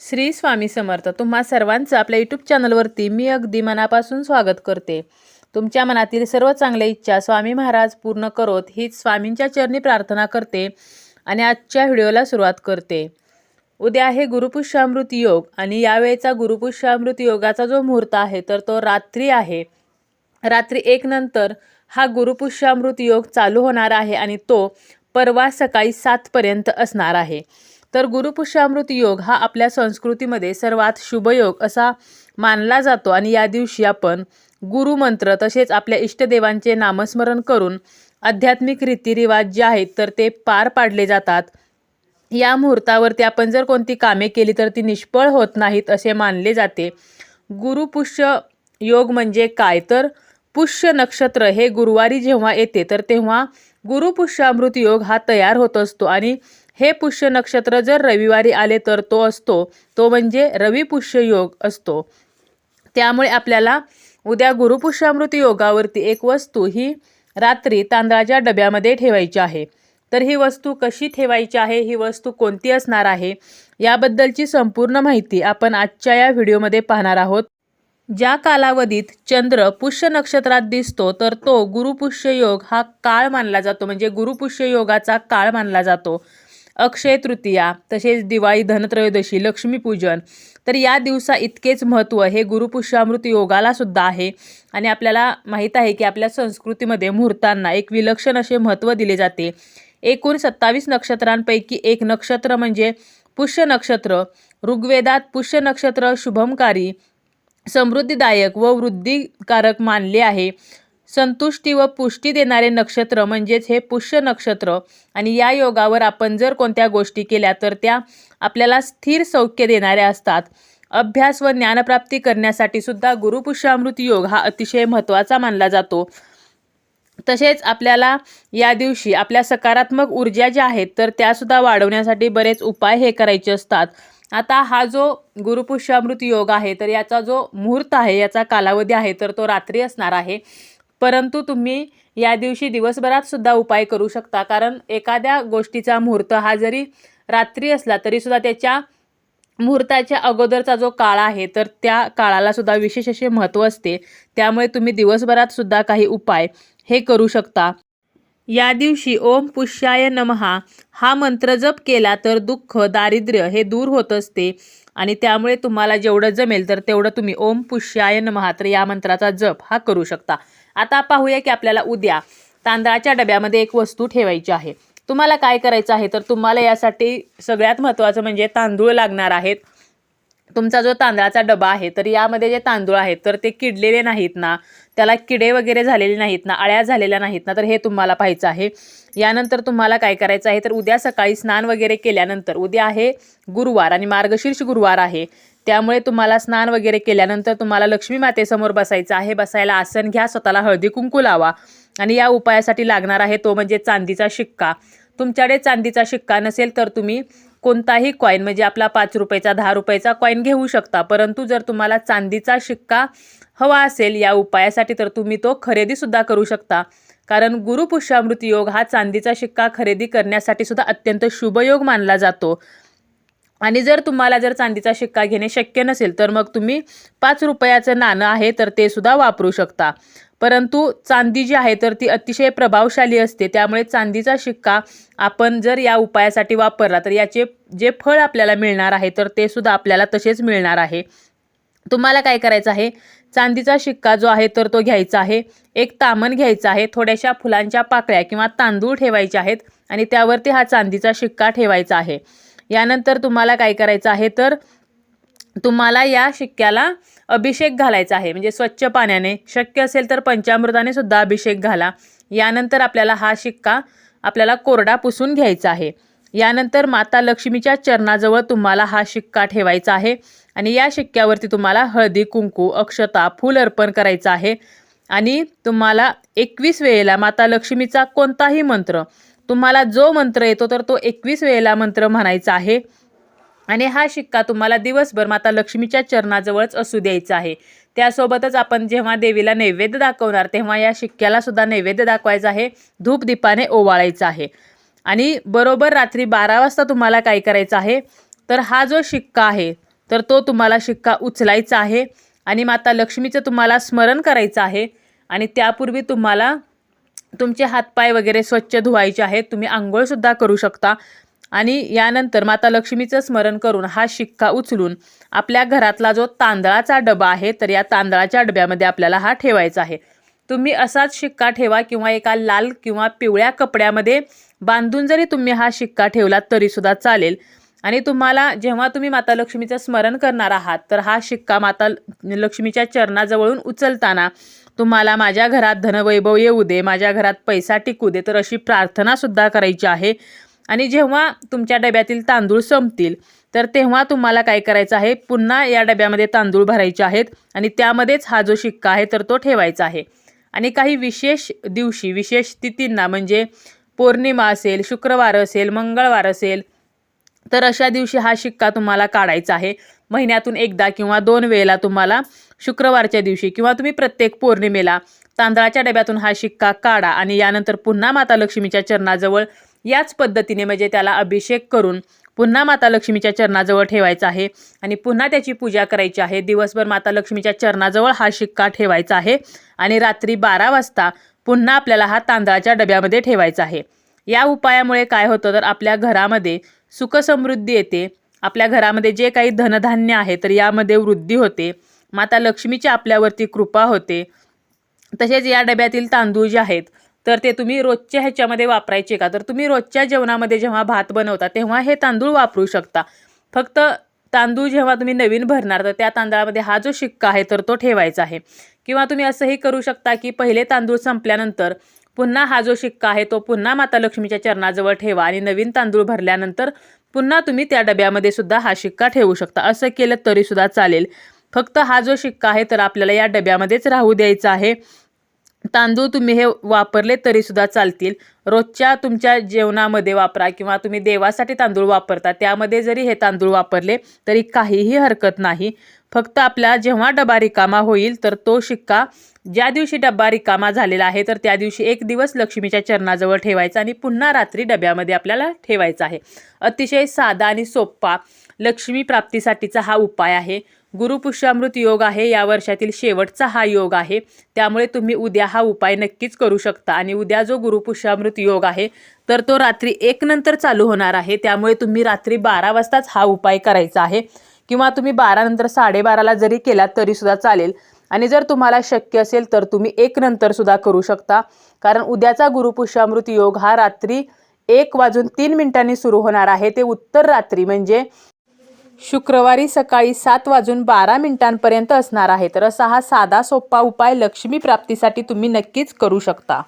श्री स्वामी समर्थ तुम्हा सर्वांचं आपल्या यूट्यूब चॅनलवरती मी अगदी मनापासून स्वागत करते. तुमच्या मनातील सर्व चांगल्या इच्छा स्वामी महाराज पूर्ण करोत हीच स्वामींच्या चरणी प्रार्थना करते आणि आजच्या व्हिडिओला सुरुवात करते. उद्या आहे गुरुपुष्यामृत योग आणि यावेळेचा गुरुपुष्यामृत योगाचा जो मुहूर्त आहे तर तो रात्री आहे. रात्री एक नंतर हा गुरुपुष्यामृत योग चालू होणार आहे आणि तो परवा सकाळी सातपर्यंत असणार आहे. तर गुरुपुष्यामृत योग हा आपल्या संस्कृतीमध्ये सर्वात शुभयोग असा मानला जातो आणि या दिवशी आपण गुरुमंत्र तसेच आपल्या इष्टदेवांचे नामस्मरण करून आध्यात्मिक रीतिरिवाज जे आहेत तर ते पार पाडले जातात. या मुहूर्तावरती आपण जर कोणती कामे केली तर ती निष्फळ होत नाहीत असे मानले जाते. गुरुपुष्य योग म्हणजे काय? तर पुष्य नक्षत्र हे गुरुवारी जेव्हा येते तर तेव्हा गुरुपुष्यामृत योग हा तयार होत असतो आणि हे पुष्य नक्षत्र जर रविवारी आले तर तो असतो. तो म्हणजे रविपुष्य योग असतो. त्यामुळे आपल्याला उद्या गुरुपुष्यामृत योगावरती एक वस्तू ही रात्री तांदळाच्या डब्यामध्ये ठेवायची आहे. तर ही वस्तू कशी ठेवायची आहे? ही वस्तू कोणती असणार आहे? याबद्दलची संपूर्ण माहिती आपण आजच्या या व्हिडिओमध्ये पाहणार आहोत. ज्या कालावधीत चंद्र पुष्य नक्षत्रात दिसतो तर तो गुरुपुष्य योग हा काळ मानला जातो. म्हणजे गुरुपुष्य योगाचा काळ मानला जातो. अक्षय तृतीया तसेच दिवाळी धनत्रयोदशी लक्ष्मीपूजन. तर या दिवसा इतकेच महत्त्व हे गुरुपुष्यामृत योगाला सुद्धा आहे. आणि आपल्याला माहीत आहे की आपल्या संस्कृतीमध्ये मुहूर्तांना एक विलक्षण असे महत्त्व दिले जाते. एकूण सत्तावीस नक्षत्रांपैकी एक नक्षत्र म्हणजे पुष्य नक्षत्र ऋग्वेदात पुष्य नक्षत्र शुभमकारी समृद्धिदायक व वृद्धिकारक मानले आहे. संतुष्टी व पुष्टी देणारे नक्षत्र म्हणजेच हे पुष्य नक्षत्र. आणि या योगावर आपण जर कोणत्या गोष्टी केल्या तर त्या आपल्याला स्थिर सौख्य देणाऱ्या असतात. अभ्यास व ज्ञानप्राप्ती करण्यासाठी सुद्धा गुरुपुष्यामृत योग हा अतिशय महत्त्वाचा मानला जातो. तसेच आपल्याला या दिवशी आपल्या सकारात्मक ऊर्जा ज्या आहेत तर त्यासुद्धा वाढवण्यासाठी बरेच उपाय हे करायचे असतात. आता हा जो गुरुपुष्यामृत योग आहे तर याचा जो मुहूर्त आहे याचा कालावधी आहे तर तो रात्री असणार आहे. परंतु तुम्ही या दिवशी दिवसभरात सुद्धा उपाय करू शकता. कारण एखाद्या गोष्टीचा मुहूर्त हा जरी रात्री असला तरीसुद्धा त्याच्या मुहूर्ताच्या अगोदरचा जो काळ आहे तर त्या काळाला सुद्धा विशेष असे महत्त्व असते. त्यामुळे तुम्ही दिवसभरात सुद्धा काही उपाय हे करू शकता. या दिवशी ओम पुष्याय नमहा. हा मंत्र जप केला तर दुःख दारिद्र्य हे दूर होत असते आणि त्यामुळे तुम्हाला जेवढं जमेल तर तेवढं तुम्ही ओम पुष्याय नमहा. तर या मंत्राचा जप हा करू शकता. आता पाहूया की आपल्याला उद्या तांदळाच्या डब्यामध्ये एक वस्तू ठेवायची आहे. तुम्हाला काय करायचं आहे? तर तुम्हाला यासाठी सगळ्यात महत्त्वाचं म्हणजे तांदूळ लागणार आहेत. तुमचा जो तांदळाचा डबा आहे तर यामध्ये जे तांदूळ आहेत तर ते किडलेले नाहीत ना. त्याला किडे वगैरे झालेले नाहीत ना अळ्या झालेल्या नाहीत ना तर हे तुम्हाला पाहायचं आहे. यानंतर तुम्हाला काय करायचं आहे? तर उद्या सकाळी स्नान वगैरे केल्यानंतर उद्या आहे गुरुवार आणि मार्गशीर्ष गुरुवार आहे. त्यामुळे तुम्हाला स्नान वगैरे केल्यानंतर तुम्हाला लक्ष्मी मातेसमोर बसायचं आहे. बसायला आसन घ्या स्वतःला हळदी कुंकू लावा. आणि या उपायासाठी लागणार आहे तो म्हणजे चांदीचा शिक्का. तुमच्याकडे चांदीचा शिक्का नसेल तर तुम्ही कोणताही कॉईन म्हणजे आपला पाच रुपयाचा दहा रुपयाचा कॉईन घेऊ शकता. परंतु जर तुम्हाला चांदीचा शिक्का हवा असेल या उपायासाठी तर तुम्ही तो खरेदीसुद्धा करू शकता. कारण गुरुपुष्यामृत योग हा चांदीचा शिक्का खरेदी करण्यासाठी सुद्धा अत्यंत शुभयोग मानला जातो. आणि जर तुम्हाला जर चांदीचा शिक्का घेणे शक्य नसेल तर मग तुम्ही पाच रुपयाचं नाणं आहे तर ते सुद्धा वापरू शकता. परंतु चांदी जी आहे तर ती अतिशय प्रभावशाली असते. त्यामुळे चांदीचा शिक्का आपण जर या उपायासाठी वापरला तर याचे जे फळ आपल्याला मिळणार आहे तर ते सुद्धा आपल्याला तसेच मिळणार आहे. तुम्हाला काय करायचं आहे? चांदीचा शिक्का जो आहे तर तो घ्यायचा आहे. एक तामण घ्यायचा आहे. थोड्याशा फुलांच्या पाकळ्या किंवा तांदूळ ठेवायचे आहेत आणि त्यावरती हा चांदीचा शिक्का ठेवायचा आहे. यानंतर तुम्हाला काय करायचं आहे तर तुम्हाला या शिक्क्याला अभिषेक घालायचा आहे. म्हणजे स्वच्छ पाण्याने शक्य असेल तर पंचामृताने सुद्धा अभिषेक घाला. यानंतर आपल्याला हा शिक्का आपल्याला कोरडा पुसून घ्यायचा आहे. यानंतर माता लक्ष्मीच्या चरणाजवळ तुम्हाला हा शिक्का ठेवायचा आहे आणि या शिक्क्यावरती तुम्हाला हळदी कुंकू अक्षता फूल अर्पण करायचं आहे. आणि तुम्हाला एकवीस वेळेला माता लक्ष्मीचा कोणताही मंत्र तुम्हाला जो मंत्र येतो तर तो एकवीस वेळेला मंत्र म्हणायचा आहे. आणि हा शिक्का तुम्हाला दिवसभर माता लक्ष्मीच्या चरणाजवळच असू द्यायचा आहे. त्यासोबतच आपण जेव्हा देवीला नैवेद्य दाखवणार तेव्हा या शिक्क्याला सुद्धा नैवेद्य दाखवायचा आहे. धूप दीपाने ओवाळायचा आहे. आणि बरोबर रात्री बारा वाजता तुम्हाला काय करायचं आहे? तर हा जो शिक्का आहे तर तो तुम्हाला शिक्का उचलायचा आहे. आणि माता लक्ष्मीचं तुम्हाला स्मरण करायचं आहे. आणि त्यापूर्वी तुम्हाला तुमचे हातपाय वगैरे स्वच्छ धुवायचे आहेत तुम्ही आंघोळसुद्धा करू शकता. आणि यानंतर माता लक्ष्मीचं स्मरण करून हा शिक्का उचलून आपल्या घरातला जो तांदळाचा डबा आहे तर या तांदळाच्या डब्यामध्ये आपल्याला हा ठेवायचा आहे. तुम्ही असाच शिक्का ठेवा किंवा एका लाल किंवा पिवळ्या कपड्यामध्ये बांधून जरी तुम्ही हा शिक्का ठेवला तरीसुद्धा चालेल. आणि तुम्हाला जेव्हा तुम्ही माता लक्ष्मीचं स्मरण करणार आहात तर हा शिक्का माता लक्ष्मीच्या चरणाजवळून उचलताना तुम्हाला माझ्या घरात धनवैभव येऊ दे माझ्या घरात पैसा टिकू दे तर अशी प्रार्थनासुद्धा करायची आहे. आणि जेव्हा तुमच्या डब्यातील तांदूळ संपतील तर तेव्हा तुम्हाला काय करायचं आहे? पुन्हा या डब्यामध्ये तांदूळ भरायचे आहेत आणि त्यामध्येच हा जो शिक्का आहे तर तो ठेवायचा आहे. आणि काही विशेष दिवशी विशेष तिथींना म्हणजे पौर्णिमा असेल शुक्रवार असेल मंगळवार असेल तर अशा दिवशी हा शिक्का तुम्हाला काढायचा आहे. महिन्यातून एकदा किंवा दोन वेळेला तुम्हाला शुक्रवारच्या दिवशी किंवा तुम्ही प्रत्येक पौर्णिमेला तांदळाच्या डब्यातून हा शिक्का काढा आणि यानंतर पुन्हा माता लक्ष्मीच्या चरणाजवळ याच पद्धतीने म्हणजे त्याला अभिषेक करून पुन्हा माता लक्ष्मीच्या चरणाजवळ ठेवायचा आहे आणि पुन्हा त्याची पूजा करायची आहे. दिवसभर माता लक्ष्मीच्या चरणाजवळ हा शिक्का ठेवायचा आहे आणि रात्री बारा वाजता पुन्हा आपल्याला हा तांदळाच्या डब्यामध्ये ठेवायचा आहे. या उपायामुळे काय होतं तर आपल्या घरामध्ये सुखसमृद्धी येते. आपल्या घरामध्ये जे काही धनधान्य आहे तर यामध्ये वृद्धी होते. माता लक्ष्मीची आपल्यावरती कृपा होते. तसेच या डब्यातील तांदूळ जे आहेत तर ते तुम्ही रोजच्या ह्याच्यामध्ये वापरायचे का? तर तुम्ही रोजच्या जेवणामध्ये जेव्हा भात बनवता तेव्हा हे तांदूळ वापरू शकता. फक्त तांदूळ जेव्हा तुम्ही नवीन भरणार तर त्या तांदळामध्ये हा जो शिक्का आहे तर तो ठेवायचा आहे. किंवा तुम्ही असंही करू शकता की पहिले तांदूळ संपल्यानंतर पुन्हा हा जो शिक्का आहे तो पुन्हा माता लक्ष्मीच्या चरणाजवळ ठेवा आणि नवीन तांदूळ भरल्यानंतर पुन्हा तुम्ही त्या डब्यामध्ये सुद्धा हा शिक्का ठेवू शकता. असं केलं तरीसुद्धा चालेल. फक्त हा जो शिक्का आहे तर आपल्याला या डब्यामध्येच राहू द्यायचा आहे. तांदूळ तुम्ही हे वापरले तरीसुद्धा चालतील. रोजच्या तुमच्या जेवणामध्ये वापरा किंवा तुम्ही देवासाठी तांदूळ वापरता. त्यामध्ये जरी हे तांदूळ वापरले तरी काहीही हरकत नाही. फक्त आपला जेव्हा डबा रिकामा होईल तर तो शिक्का ज्या दिवशी डब्बा रिकामा झालेला आहे तर त्या दिवशी एक दिवस लक्ष्मीच्या चरणाजवळ ठेवायचा आणि पुन्हा रात्री डब्यामध्ये आपल्याला ठेवायचा आहे. अतिशय साधा आणि सोप्पा लक्ष्मी प्राप्तीसाठीचा हा उपाय आहे. गुरुपुष्यामृत योग आहे या वर्षातील शेवटचा हा योग आहे. त्यामुळे तुम्ही उद्या हा उपाय नक्कीच करू शकता आणि उद्या जो गुरुपुष्यामृत योग आहे तर तो रात्री एक नंतर चालू होणार आहे. त्यामुळे तुम्ही रात्री बारा वाजताच हा उपाय करायचा आहे. किंवा तुम्ही बारानंतर साडेबाराला जरी केला तरीसुद्धा चालेल. आणि जर तुम्हाला शक्य असेल तर तुम्ही एक नंतर सुद्धा करू शकता. कारण उद्याचा गुरुपुष्यामृत योग हा रात्री एक वाजून तीन मिनिटांनी सुरू होणार आहे. ते उत्तर रात्री म्हणजे शुक्रवारी सकाळी सात वाजून बारा मिनिटांपर्यंत असणार आहे. तर असा हा साधा सोपा उपाय लक्ष्मी प्राप्तीसाठी तुम्ही नक्कीच करू शकता.